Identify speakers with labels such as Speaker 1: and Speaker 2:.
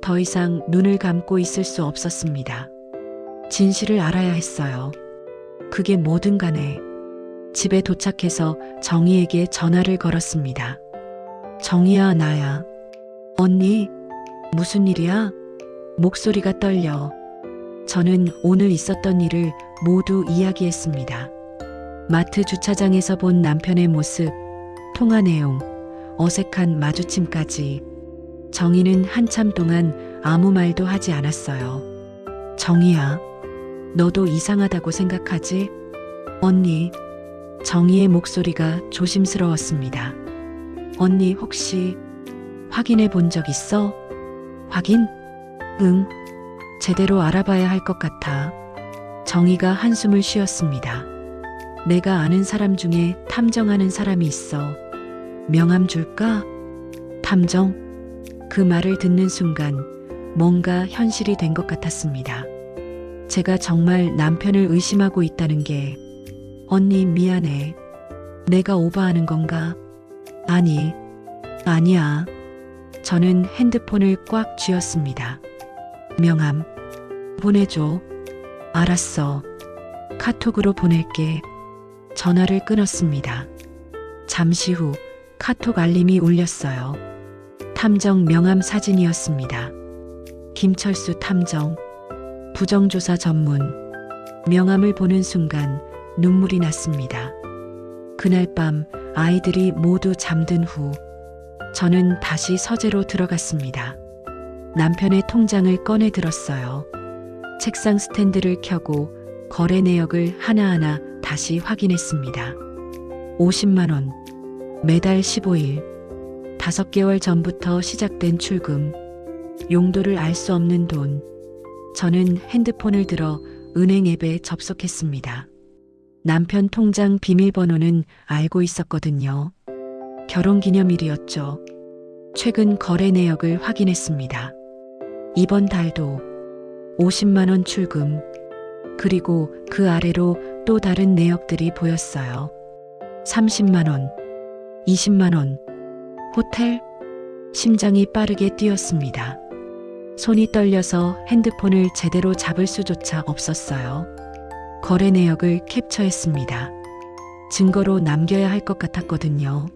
Speaker 1: 더 이상 눈을 감고 있을 수 없었습니다. 진실을 알아야 했어요. 그게 뭐든 간에 집에 도착해서 정희에게 전화를 걸었습니다. 정희야, 나야. 언니, 무슨 일이야? 목소리가 떨려. 저는 오늘 있었던 일을 모두 이야기했습니다. 마트 주차장에서 본 남편의 모습, 통화 내용, 어색한 마주침까지. 정희는 한참 동안 아무 말도 하지 않았어요. 정희야, 너도 이상하다고 생각하지? 언니, 정희의 목소리가 조심스러웠습니다. 언니 혹시 확인해 본 적 있어? 확인? 응. 제대로 알아봐야 할 것 같아. 정희가 한숨을 쉬었습니다. 내가 아는 사람 중에 탐정하는 사람이 있어. 명함 줄까? 탐정? 그 말을 듣는 순간 뭔가 현실이 된 것 같았습니다. 제가 정말 남편을 의심하고 있다는 게 언니 미안해. 내가 오버하는 건가? 아니, 아니야. 저는 핸드폰을 꽉 쥐었습니다. 명함, 보내줘. 알았어. 카톡으로 보낼게. 전화를 끊었습니다. 잠시 후 카톡 알림이 울렸어요. 탐정 명함 사진이었습니다. 김철수 탐정, 부정조사 전문. 명함을 보는 순간 눈물이 났습니다. 그날 밤 아이들이 모두 잠든 후 저는 다시 서재로 들어갔습니다. 남편의 통장을 꺼내 들었어요. 책상 스탠드를 켜고 거래 내역을 하나하나 다시 확인했습니다. 50만 원, 매달 15일, 5개월 전부터 시작된 출금, 용도를 알 수 없는 돈. 저는 핸드폰을 들어 은행 앱에 접속했습니다. 남편 통장 비밀번호는 알고 있었거든요. 결혼 기념일이었죠. 최근 거래 내역을 확인했습니다. 이번 달도 50만원 출금, 그리고 그 아래로 또 다른 내역들이 보였어요. 30만원, 20만원, 호텔? 심장이 빠르게 뛰었습니다. 손이 떨려서 핸드폰을 제대로 잡을 수조차 없었어요. 거래 내역을 캡처했습니다. 증거로 남겨야 할 것 같았거든요.